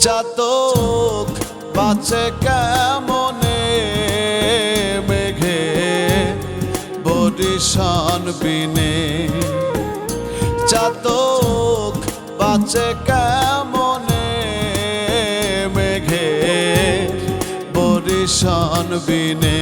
চাতক বাঁচে কেমনে মেঘে? বরিশান বিনে চাতক বাঁচে কেমনে মেঘে? বরিশান বিনে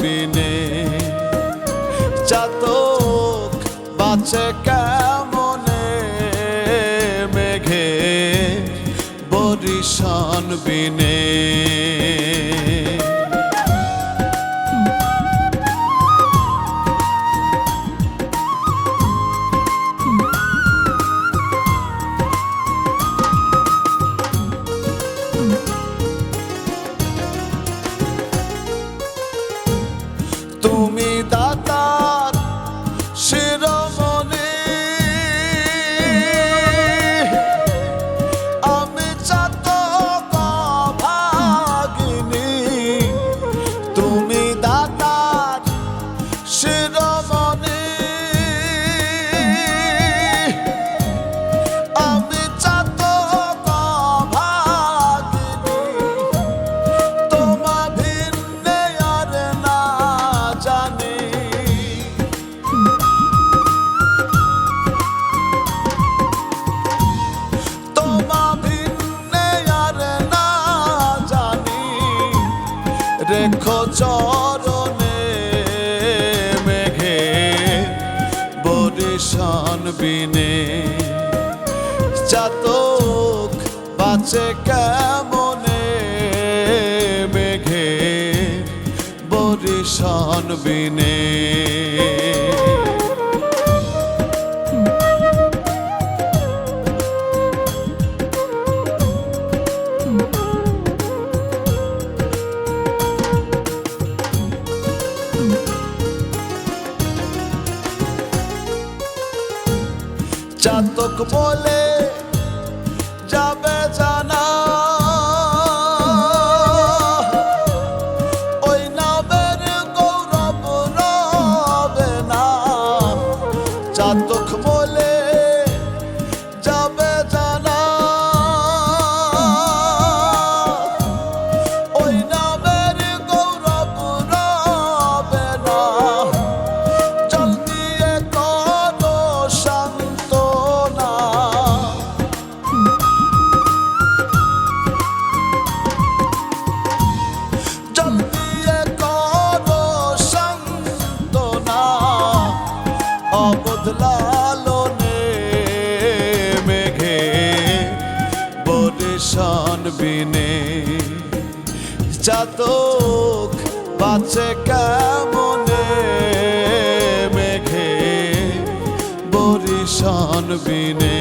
বিনে। চাতক বাঁচে কেমনে? মেঘে বরিশন বিনে। তুমি আছে কেমনে মেঘে বরিশন বিনে? চাতক বলে tatlı বিনে চাতক বাঁচে কেমনে? মেঘে বরিশন বিনে।